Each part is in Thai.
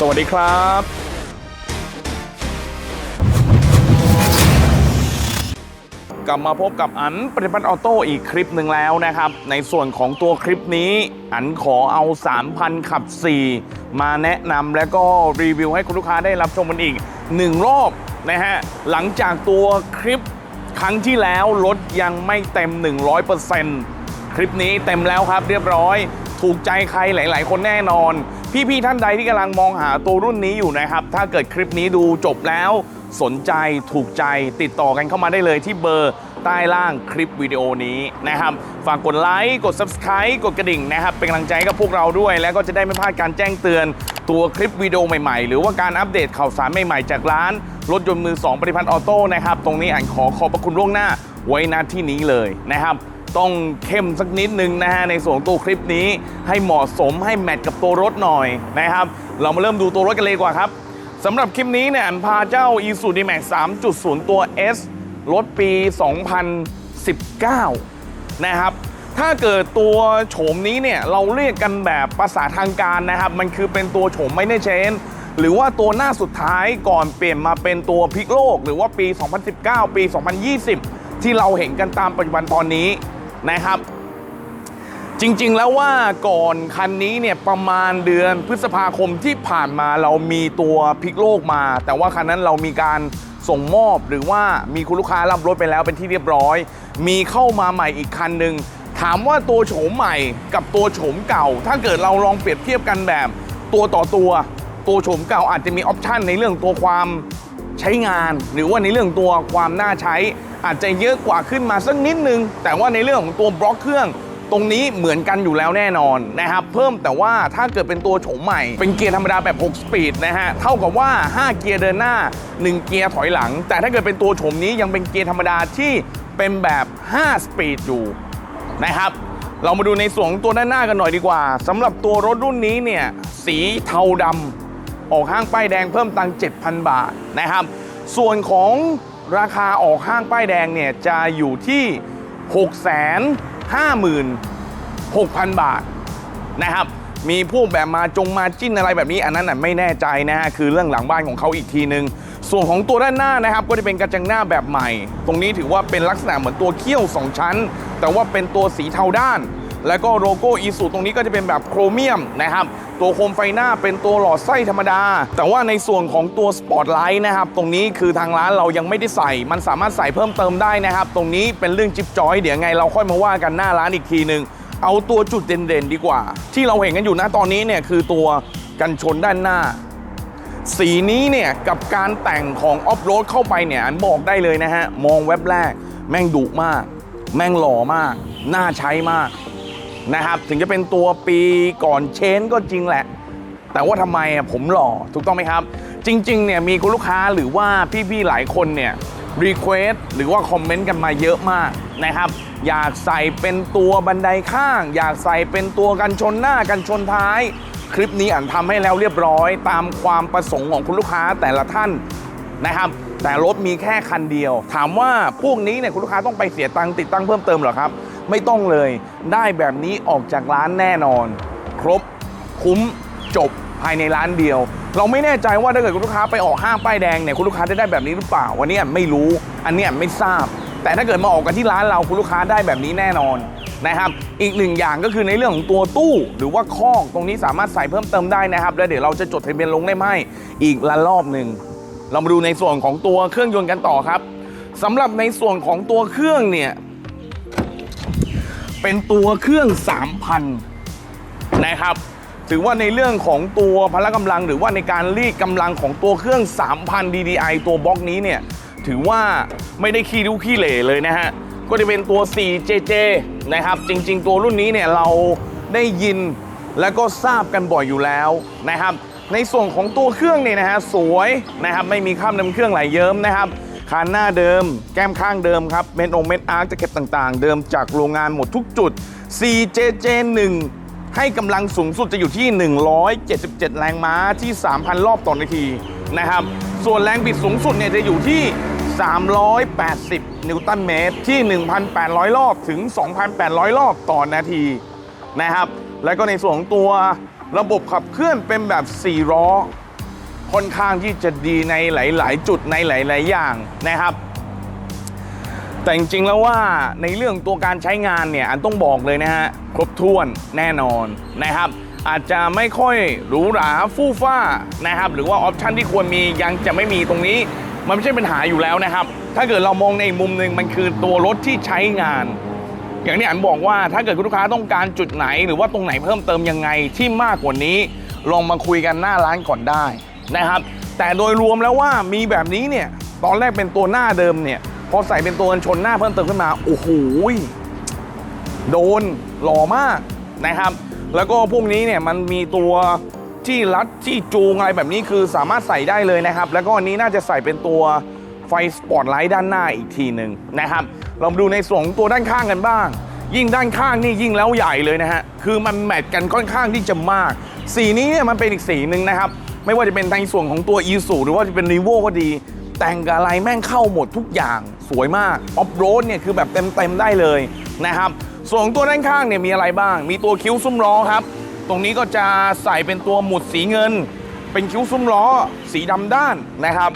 สวัสดีครับกลับมาพบกับอันปฏิพัฒน์ออโต้อีกคลิปหนึ่งแล้วนะครับ ในส่วนของตัวคลิปนี้ อันขอเอา 3,000 ขับ 4 มาแนะนำและก็รีวิวให้คุณลูกค้าได้รับชมกันอีก 1 รอบนะฮะ หลังจากตัวคลิปครั้งที่แล้วรถยังไม่เต็ม 100%คลิปนี้เต็มแล้วครับเรียบร้อย ถูกใจใครหลาย ๆ คนแน่นอนพี่ๆท่านใดที่กำลังมองหาตัวรุ่นนี้อยู่นะครับ ถ้าเกิดคลิปนี้ดูจบแล้ว สนใจถูกใจติดต่อกันเข้ามาได้เลยที่เบอร์ใต้ล่างคลิปวิดีโอนี้นะครับ ฝากกดไลค์กด Subscribe กดกระดิ่งนะครับ เป็นกำลังใจกับพวกเราด้วย แล้วก็จะได้ไม่พลาดการแจ้งเตือนตัวคลิปวิดีโอใหม่ๆ หรือว่าการอัปเดตข่าวสารใหม่ๆ จากร้าน รถยนต์มือ 2ปฏิพันธ์ออโต้นะครับ ตรงนี้อ่านขอขอบพระคุณล่วงหน้าไว้ณที่นี้เลยนะครับ ต้องเข้มสักนิดนึงนะฮะในส่วนตัวคลิปนี้ให้เหมาะสมให้แมทกับตัวรถหน่อยนะครับ เรามาเริ่มดูตัวรถกันเลยดีกว่าครับสำหรับคลิปนี้เนี่ยอันพาเจ้า i s u d m a x 3.0 ตัว S รถปี 2019 นะครับ ถ้าเกิดตัวโฉมนี้เนี่ยเราเรียกกันแบบภาษาทางการนะครับ มันคือเป็นตัวโฉมไม่ได้เชนหรือว่าตัวหน้าสุดท้ายก่อนเปลี่ยนมาเป็นตัวพลิกโลก หรือว่าปี 2019 ปี 2020 ที่เราเห็นกันตามปัจจุบันตอนนี้ นะครับ จริงๆแล้วว่าก่อนคันนี้เนี่ยประมาณเดือนพฤษภาคมที่ผ่านมาเรามีตัวพลิกโลกมา แต่ว่าคันนั้นเรามีการส่งมอบหรือว่ามีคุณลูกค้ารับรถไปแล้วเป็นที่เรียบร้อย มีเข้ามาใหม่อีกคันหนึ่งถามว่าตัวโฉมใหม่กับตัวโฉมเก่า ถ้าเกิดเราลองเปรียบเทียบกันแบบ ตัวต่อตัวตัวโฉมเก่าอาจจะมีออปชันในเรื่องตัวความใช้งาน หรือว่าในเรื่องตัวความน่าใช้ อาจจะเยอะกว่าขึ้นมาสักนิดนึง แต่ว่าในเรื่องของตัวบล็อกเครื่องตรงนี้เหมือนกันอยู่แล้วแน่นอนนะครับ เพิ่มแต่ว่าถ้าเกิดเป็นตัวโฉมใหม่ เป็นเกียร์ธรรมดาแบบ 6 สปีดนะฮะ เท่ากับว่า 5 เกียร์เดินหน้า 1 เกียร์ถอยหลัง แต่ถ้าเกิดเป็นตัวโฉมนี้ยังเป็นเกียร์ธรรมดาที่เป็นแบบ 5 สปีดอยู่นะครับ เรามาดูในส่วนของตัวด้านหน้ากันหน่อยดีกว่าสำหรับตัวรถรุ่นนี้เนี่ย สีเทาดำออกห้างป้ายแดงเพิ่มตังค์7,000 บาทนะครับ ส่วนของ ราคาออกห้างป้ายแดงเนี่ยจะอยู่ที่ 656,000 บาทนะครับมีพวกแบบมาจงมาจิ้นอะไรแบบนี้ อันนั้นไม่แน่ใจนะฮะคือเรื่องหลังบ้านของเขาอีกทีนึง ส่วนของตัวด้านหน้านะครับ ก็จะเป็นกระจังหน้าแบบใหม่ ตรงนี้ถือว่าเป็นลักษณะเหมือนตัวเขี้ยว 2 ชั้น แต่ว่าเป็นตัวสีเทาด้าน แล้วก็โลโก้อีสุตรงนี้ก็จะเป็นแบบโครเมียมนะครับ ตัวโคมไฟหน้าเป็นตัวหลอดไส้ธรรมดา แต่ว่าในส่วนของตัวสปอตไลท์นะครับ ตรงนี้คือทางร้านเรายังไม่ได้ใส่ มันสามารถใส่เพิ่มเติมได้นะครับ ตรงนี้เป็นเรื่องจิ๊บจอย เดี๋ยวไงเราค่อยมาว่ากันหน้าร้านอีกทีหนึ่งเอาตัวจุดเด่นๆดีกว่า ที่เราเห็นกันอยู่นะตอนนี้เนี่ยคือตัวกันชนด้านหน้า สีนี้เนี่ยกับการแต่งของออฟโรดเข้าไปเนี่ยบอกได้เลยนะฮะมองเว็บแรก แม่งดุมาก แม่งหล่อมาก น่าใช้มาก นะครับ ถึงจะเป็นตัวปีก่อนเชนก็จริงแหละ แต่ว่าทำไมผมหล่อถูกต้องไหมครับ จริง ๆ เนี่ยมีคุณลูกค้าหรือว่าพี่ๆหลายคนเนี่ยรีเควสหรือว่าคอมเมนต์กันมาเยอะมากนะครับ อยากใส่เป็นตัวบันไดข้าง อยากใส่เป็นตัวกันชนหน้ากันชนท้าย คลิปนี้อันทำให้แล้วเรียบร้อย ตามความประสงค์ของคุณลูกค้าแต่ละท่านนะครับ แต่รถมีแค่คันเดียว ถามว่าพวกนี้เนี่ยคุณลูกค้าต้องไปเสียตังค์ติดตั้งเพิ่มเติมหรอครับ ไม่ต้องเลย ได้แบบนี้ออกจากร้านแน่นอน ครบคุ้มจบภายในร้านเดียว เราไม่แน่ใจว่าถ้าเกิดคุณลูกค้าไปออกห้างป้ายแดงเนี่ยคุณลูกค้าจะได้แบบนี้หรือเปล่าวันนี้ไม่รู้อันเนี้ยไม่ทราบ แต่ถ้าเกิดมาออกกันที่ร้านเราคุณลูกค้าได้แบบนี้แน่นอนนะครับ อีกหนึ่งอย่างก็คือในเรื่องของตัวตู้ หรือว่าคอกตรงนี้สามารถใส่เพิ่มเติมได้นะครับ แล้วเดี๋ยวเราจะจดทะเบียนลงได้ไหมอีกละรอบหนึ่งเรามาดูในส่วนของตัวเครื่องยนต์กันต่อครับสำหรับในส่วนของตัวเครื่องเนี่ย เป็นตัวเครื่อง 3,000 นะครับ ถือว่าในเรื่องของตัวพละกำลัง หรือว่าในการรีดกำลังของตัวเครื่อง 3,000 DDI ตัวบล็อกนี้เนี่ย ถือว่าไม่ได้ขี้ริ้วขี้เหร่เลยนะฮะ ก็จะเป็นตัว 4JJ นะครับ จริง ๆ ตัวรุ่นนี้เนี่ยเราได้ยินแล้วก็ทราบกันบ่อยอยู่แล้วนะครับ ในส่วนของตัวเครื่องเนี่ยนะฮะสวยนะครับ ไม่มีข้ามน้ำเครื่องไหลเยิ้มนะครับ คานหน้าเดิม แก้มข้างเดิมครับ เม็ดองเม็ดอาร์คจะเก็บต่างๆ เดิมจากโรงงานหมดทุกจุด 4JJ1 ให้กำลังสูงสุดจะอยู่ที่ 177 แรงม้าที่ 3,000 รอบต่อนาทีนะครับ ส่วนแรงบิดสูงสุดเนี่ยจะอยู่ที่ 380 นิวตันเมตรที่ 1,800 รอบถึง 2,800 รอบต่อนาทีนะครับ แล้วก็ในส่วนของตัวระบบขับเคลื่อนเป็นแบบ 4 ล้อ ค่อนข้างที่จะดีในหลาย ๆ จุดในหลาย ๆ อย่างนะครับ แต่จริงๆแล้วว่าในเรื่องตัวการใช้งานเนี่ยอันต้องบอกเลยนะฮะครบถ้วนแน่นอนนะครับ อาจจะไม่ค่อยหรูหราฟู่ฟ้านะครับ หรือว่าออปชันที่ควรมียังจะไม่มีตรงนี้มันไม่ใช่ปัญหาอยู่แล้วนะครับ ถ้าเกิดเรามองในมุมหนึ่งมันคือตัวรถที่ใช้งาน อย่างที่อันบอกว่าถ้าเกิดคุณลูกค้าต้องการจุดไหน หรือว่าตรงไหนเพิ่มเติมยังไงที่มากกว่านี้ ลองมาคุยกันหน้าร้านก่อนได้ นะครับ แต่โดยรวมแล้วว่ามีแบบนี้เนี่ย ตอนแรกเป็นตัวหน้าเดิมเนี่ย พอใส่เป็นตัวกันชนหน้าเพิ่มเติมขึ้นมา โอ้โหโดนหล่อมากนะครับ แล้วก็พวกนี้เนี่ยมันมีตัวที่รัดที่จูงอะไรแบบนี้คือสามารถใส่ได้เลยนะครับ แล้วก็อันนี้น่าจะใส่เป็นตัวไฟสปอตไลท์ด้านหน้าอีกทีหนึ่งนะครับเรามาดูในส่วนของตัวด้านข้างกันบ้าง ยิ่งด้านข้างนี่ยิ่งแล้วใหญ่เลยนะฮะ คือมันแมทกันค่อนข้างที่จะมาก สีนี้เนี่ยมันเป็นอีกสีหนึ่งนะครับ ไม่ว่าจะเป็นในส่วนของตัวอีสูหรือว่าจะเป็นรีโวก็ดี แต่งกับอะไรแม่งเข้าหมดทุกอย่างสวยมากออฟโรดเนี่ยคือแบบเต็มๆได้เลยนะครับ ส่วนตัวด้านข้างเนี่ยมีอะไรบ้าง มีตัวคิ้วซุ้มล้อครับ ตรงนี้ก็จะใส่เป็นตัวหมุดสีเงิน เป็นคิ้วซุ้มล้อ สีดำด้านนะครับ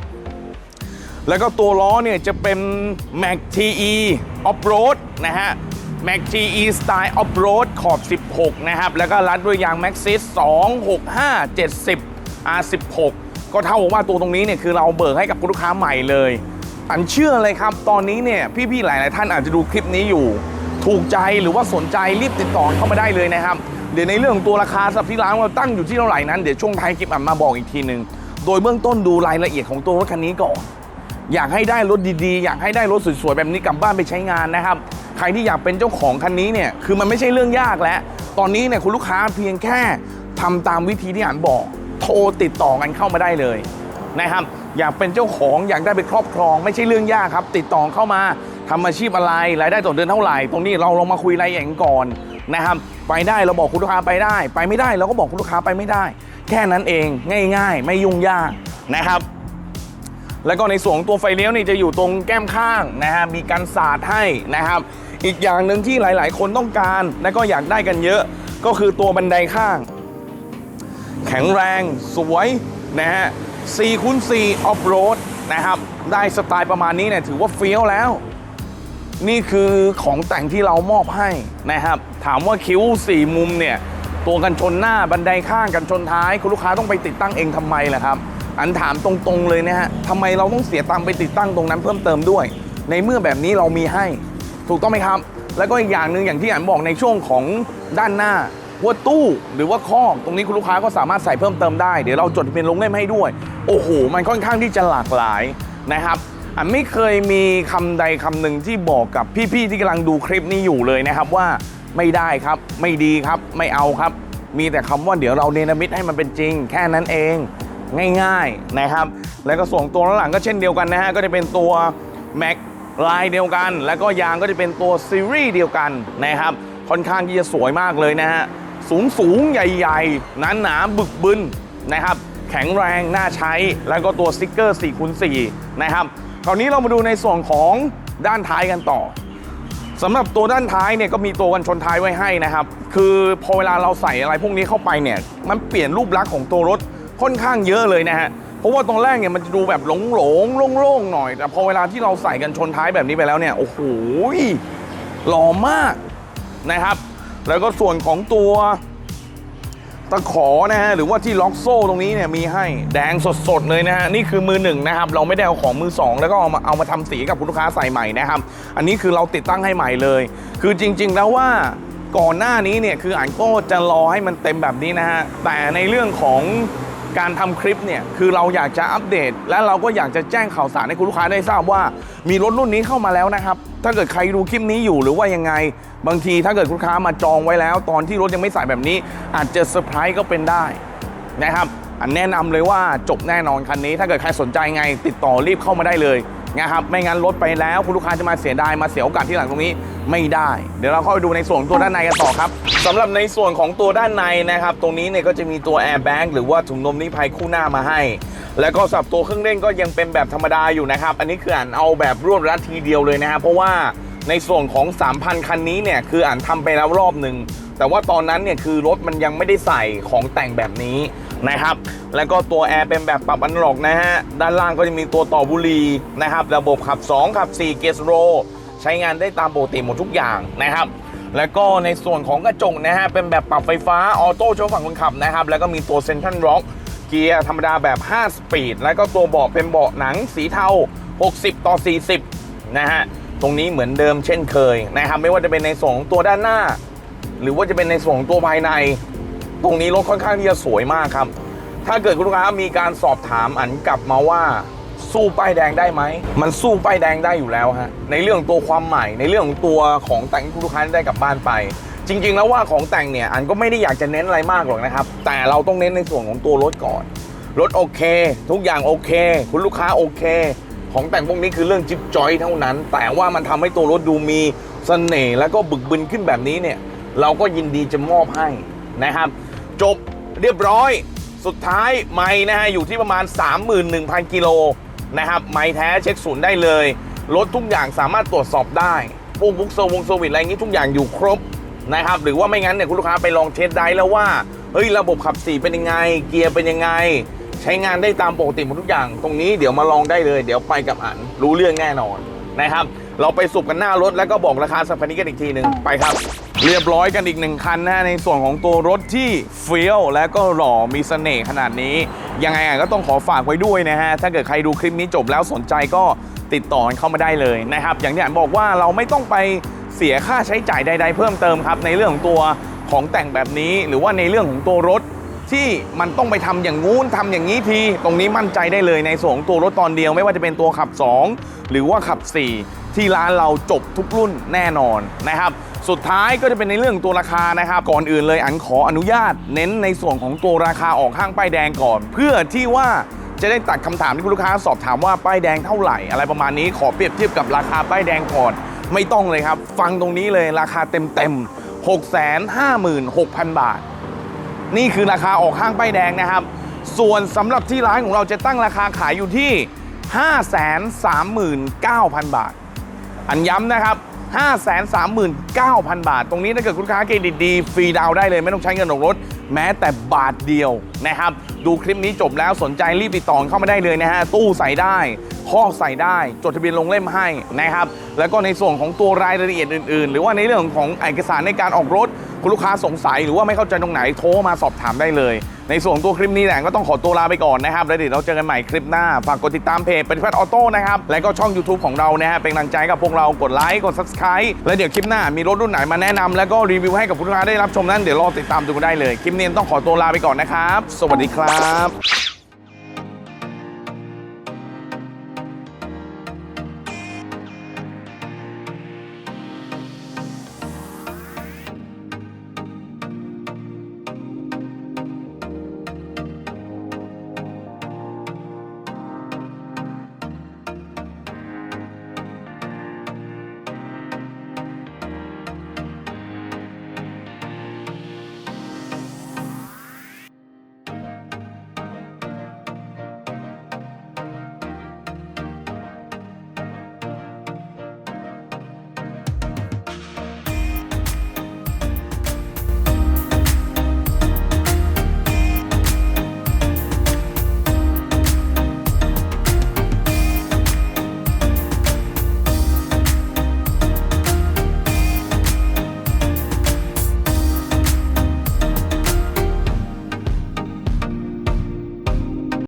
แล้วก็ตัวล้อเนี่ยจะเป็น Mac TE Off-Road นะฮะ Mac TE Style Off-Road ขอบ 16 นะครับ แล้วก็รัดด้วยยาง Maxxis 265 70 R16 ก็เท่ากับว่าตัวตรงนี้เนี่ยคือเราเบิกให้กับคุณลูกค้าใหม่เลยอันเชื่อเลยครับ ตอนนี้เนี่ยพี่ๆหลายๆท่านอาจจะดูคลิปนี้อยู่ ถูกใจหรือว่าสนใจรีบติดต่อเข้ามาได้เลยนะครับ เดี๋ยวในเรื่องของตัวราคาสับที่ร้านเราตั้งอยู่ที่เท่าไหร่นั้นเดี๋ยวช่วงท้ายคลิปอะมาบอกอีกทีหนึ่งโดยเบื้องต้นดูรายละเอียดของตัวรถคันนี้ก่อนอยากให้ได้รถดีๆ อยากให้ได้รถสวยๆแบบนี้กลับบ้านไปใช้งานนะครับ ใครที่อยากเป็นเจ้าของคันนี้เนี่ยคือมันไม่ใช่เรื่องยากแล้ว ตอนนี้เนี่ยคุณลูกค้าเพียงแค่ทำตามวิธีที่อ่านบอก โทรติดต่อกันเข้ามาได้เลยนะครับ อยากเป็นเจ้าของอยากได้ไปครอบครอง ไม่ใช่เรื่องยากครับ ติดต่อเข้ามาทำอาชีพอะไรรายได้ต่อเดือนเท่าไหร่ ตรงนี้เราลองมาคุยรายละเอียดก่อนนะครับ ไปได้เราบอกคุณลูกค้าไปได้ ไปไม่ได้เราก็บอกคุณลูกค้าไปไม่ได้ แค่นั้นเองง่าย ๆ ไม่ยุ่งยากนะครับ แล้วก็ในส่วนของตัวไฟเลี้ยวนี่จะอยู่ตรงแก้มข้างนะฮะมีการสาดให้นะครับ อีกอย่างหนึ่งที่หลาย ๆ คนต้องการและก็อยากได้กันเยอะ ก็คือตัวบันไดข้าง แข็งแรงสวยนะฮะ4คูณ4ออฟโรดนะครับ ได้สไตล์ประมาณนี้เนี่ยถือว่าเฟี้ยวแล้ว นี่คือของแต่งที่เรามอบให้นะครับ ถามว่าคิ้วสี่มุมเนี่ย ตัวกันชนหน้าบันไดข้างกันชนท้าย คุณลูกค้าต้องไปติดตั้งเองทำไมล่ะครับ อันถามตรงๆเลยนะฮะทำไมเราต้องเสียตังค์ไปติดตั้งตรงนั้นเพิ่มเติมด้วย ในเมื่อแบบนี้เรามีให้ ถูกต้องไหมครับ แล้วก็อีกอย่างหนึ่งอย่างที่อันบอกในช่วงของด้านหน้า ว่าตู้หรือว่าคอกตรงนี้คุณลูกค้าก็สามารถใส่เพิ่มเติมได้ เดี๋ยวเราจดทะเป็นลงเล่มให้ด้วย โอ้โห มันค่อนข้างที่จะหลากหลายนะครับอันไม่เคยมีคำใดคำหนึ่งที่บอกกับพี่ๆที่กำลังดูคลิปนี้อยู่เลยนะครับว่าไม่ได้ครับ ไม่ดีครับ ไม่เอาครับ มีแต่คำว่าเดี๋ยวเราเนรมิตให้มันเป็นจริง แค่นั้นเองง่ายๆนะครับ แล้วก็ส่วนตัวด้านหลังก็เช่นเดียวกันนะฮะก็จะเป็นตัว Mac ลายเดียวกัน แล้วก็ยางก็จะเป็นตัวซีรีส์เดียวกันนะครับ ค่อนข้างที่จะสวยมากเลยนะฮะ สูงสูงๆใหญ่ๆหนาหนาบึกบึนนะครับ แข็งแรงน่าใช้แล้วก็ตัวสติกเกอร์4คูณ4นะครับ คราวนี้เรามาดูในส่วนของด้านท้ายกันต่อสำหรับตัวด้านท้ายเนี่ยก็มีตัวกันชนท้ายไว้ให้นะครับ คือพอเวลาเราใส่อะไรพวกนี้เข้าไปเนี่ยมันเปลี่ยนรูปลักษณ์ของตัวรถค่อนข้างเยอะเลยนะฮะเพราะว่าตรงแรกเนี่ยมันจะดูแบบหลงหลงๆโล่งๆหน่อยแต่พอเวลาที่เราใส่กันชนท้ายแบบนี้ไปแล้วเนี่ยโอ้โหหล่อมากนะครับ แล้วก็ส่วนของตัวตะขอนะฮะหรือว่าที่ล็อกโซ่ตรงนี้เนี่ยมีให้แดงสดๆเลยนะฮะนี่คือมือหนึ่งนะครับ เราไม่ได้เอาของมือสองแล้วก็เอามาเอามาทำสีกับคุณลูกค้าใส่ใหม่นะครับ อันนี้คือเราติดตั้งให้ใหม่เลย คือจริง ๆ แล้วว่าก่อนหน้านี้เนี่ยคืออ่านก็จะรอให้มันเต็มแบบนี้นะฮะแต่ในเรื่องของ การทำคลิปเนี่ยคือเราอยากจะอัปเดต และเราก็อยากจะแจ้งข่าวสารให้คุณลูกค้าได้ทราบว่า มีรถรุ่นนี้เข้ามาแล้วนะครับ ถ้าเกิดใครดูคลิปนี้อยู่หรือว่ายังไง บางทีถ้าเกิดคุณลูกค้ามาจองไว้แล้ว ตอนที่รถยังไม่ใส่แบบนี้ อาจจะเซอร์ไพรส์ก็เป็นได้นะครับ อันแนะนำเลยว่าจบแน่นอนคันนี้ ถ้าเกิดใครสนใจไง ติดต่อรีบเข้ามาได้เลยนะครับไม่งั้นรถไปแล้วคุณลูกค้าจะมาเสียดายมาเสียโอกาสที่หลังตรงนี้ ไม่ได้ เดี๋ยวเราเข้าไปดูในส่วนตัวด้านในกันต่อครับสำหรับในส่วนของตัวด้านในนะครับ ตรงนี้เนี่ยก็จะมีตัวแอร์แบ็กหรือว่าถุงลมนิรภัยคู่หน้ามาให้ แล้วก็สำหรับตัวเครื่องเล่นก็ยังเป็นแบบธรรมดาอยู่นะครับ อันนี้คืออ่านเอาแบบรวดรัดทีเดียวเลยนะครับเพราะว่าในส่วนของ 3,000 คันนี้เนี่ยคืออ่านทำไปแล้วรอบหนึ่งแต่ว่าตอนนั้นเนี่ยคือรถมันยังไม่ได้ใส่ของแต่งแบบนี้นะครับ แล้วก็ตัวแอร์เป็นแบบปรับอันหลอกนะฮะ ด้านล่างก็จะมีตัวต่อบุหรีนะครับ ระบบขับ 2 ขับ 4 เกียร์โร ใช้งานได้ตามปกติหมดทุกอย่างนะครับ แล้วก็ในส่วนของกระจกนะฮะเป็นแบบปรับไฟฟ้าออโต้ช่วยฝั่งคนขับนะครับ แล้วก็มีตัวเซนทรัลร็อกเกียร์ธรรมดาแบบ 5 สปีด แล้วก็ตัวเบาะเป็นเบาะหนังสีเทา 60 ต่อ 40 นะฮะ ตรงนี้เหมือนเดิมเช่นเคยนะครับ ไม่ว่าจะเป็นในส่วนของตัวด้านหน้า หรือว่าจะเป็นในส่วนของตัวภายใน ตรงนี้รถค่อนข้างที่จะสวยมากครับ ถ้าเกิดคุณลูกค้ามีการสอบถามอันกลับมาว่า สู้ป้ายแดงได้ไหม มันสู้ป้ายแดงได้อยู่แล้วฮะ ในเรื่องตัวความใหม่ ในเรื่องของตัวของแต่งที่คุณลูกค้าได้กลับบ้านไป จริง ๆ แล้วว่าของแต่งเนี่ย อันก็ไม่ได้อยากจะเน้นอะไรมากหรอกนะครับ แต่เราต้องเน้นในส่วนของตัวรถก่อน รถโอเค ทุกอย่างโอเค คุณลูกค้าโอเค ของแต่งพวกนี้คือเรื่องจิ๊บจอยเท่านั้น แต่ว่ามันทำให้ตัวรถดูมีเสน่ห์แล้วก็บึกบึนขึ้นแบบนี้เนี่ย เราก็ยินดีจะมอบให้นะครับ จบเรียบร้อยสุดท้ายไม่นะฮะอยู่ที่ประมาณ 31,000 กิโล นะครับไม่แท้เช็คศูนย์ได้เลยรถทุกอย่างสามารถตรวจสอบได้พวกบุ๊กเซอร์วงเซวิสอะไรอย่างนี้ทุกอย่างอยู่ครบนะครับหรือว่าไม่งั้นเนี่ยคุณลูกค้าไปลองเทสได้แล้วว่าเฮ้ยระบบขับสีเป็นยังไง เกียร์เป็นยังไง ใช้งานได้ตามปกติหมดทุกอย่าง ตรงนี้เดี๋ยวมาลองได้เลย เดี๋ยวไปกับอันรู้เรื่องแน่นอนนะครับ เราไปสุบกันหน้ารถแล้วก็บอกราคาสักพันนี้กันอีกทีหนึ่งไปครับ เรียบร้อยกันอีกหนึ่งคันนะในส่วนของตัวรถที่เฟี้ยวและก็หล่อมีเสน่ห์ขนาดนี้ ยังไงอะก็ต้องขอฝากไว้ด้วยนะฮะ ถ้าเกิดใครดูคลิปนี้จบแล้วสนใจก็ติดต่อเข้ามาได้เลยนะครับ อย่างที่อันบอกว่าเราไม่ต้องไปเสียค่าใช้จ่ายใด ๆ เพิ่มเติมครับ ในเรื่องของตัวของแต่งแบบนี้ หรือว่าในเรื่องของตัวรถที่มันต้องไปทำอย่างงู้นทำอย่างนี้ที ตรงนี้มั่นใจได้เลยในส่วนของตัวรถตอนเดียวไม่ว่าจะเป็นตัวขับ 2 หรือว่าขับ 4 ที่ร้านเราจบทุกรุ่นแน่นอนนะครับ สุดท้ายก็จะเป็นในเรื่องตัวราคานะครับ ก่อนอื่นเลยอันขออนุญาต เน้นในส่วนของตัวราคาออกข้างป้ายแดงก่อน เพื่อที่ว่าจะได้ตัดคำถามที่คุณลูกค้าสอบถามว่าป้ายแดงเท่าไหร่ อะไรประมาณนี้ขอเปรียบเทียบกับราคาป้ายแดงก่อนไม่ต้องเลยครับ ฟังตรงนี้เลยราคาเต็มเต็ม656,000 บาท นี่คือราคาออกห้างป้ายแดงนะครับ ส่วนสำหรับที่ร้านของเราจะตั้งราคาขายอยู่ที่ 539,000 บาท อันย้ำนะครับ 539,000 บาท ตรงนี้ถ้าเกิดคุณค้าเครดิตดี ฟรีดาวได้เลย ไม่ต้องใช้เงินออกรถ แม้แต่บาทเดียวนะครับ ดูคลิปนี้จบแล้วสนใจรีบติดต่อเข้ามาได้เลยนะฮะตู้ใส่ได้คอใส่ได้จดทะเบียนลงเล่มให้นะครับ แล้วก็ในส่วนของตัวรายละเอียดอื่น ๆ หรือว่าในเรื่องของเอกสารในการออกรถคุณลูกค้าสงสัยหรือว่าไม่เข้าใจตรงไหนโทรมาสอบถามได้เลย ในส่วนของตัวคลิปนี้แหละก็ต้องขอตัวลาไปก่อนนะครับ แล้วเดี๋ยวเราเจอกันใหม่คลิปหน้า ฝากกดติดตามเพจปฏิพัฒน์ออโต้นะครับ และก็ช่อง YouTube ของเรานะฮะเป็นกำลังใจกับพวกเรากดไลค์กด Subscribe แล้วเดี๋ยวคลิปหน้ามีรถรุ่นไหนมาแนะนำแล้วก็รีวิวให้กับคุณลูกค้าได้รับชมนั้นเดี๋ยวรอติดตามดูกันได้เลยคลิปนี้ต้องขอตัวลาไปก่อนนะครับ สวัสดีครับ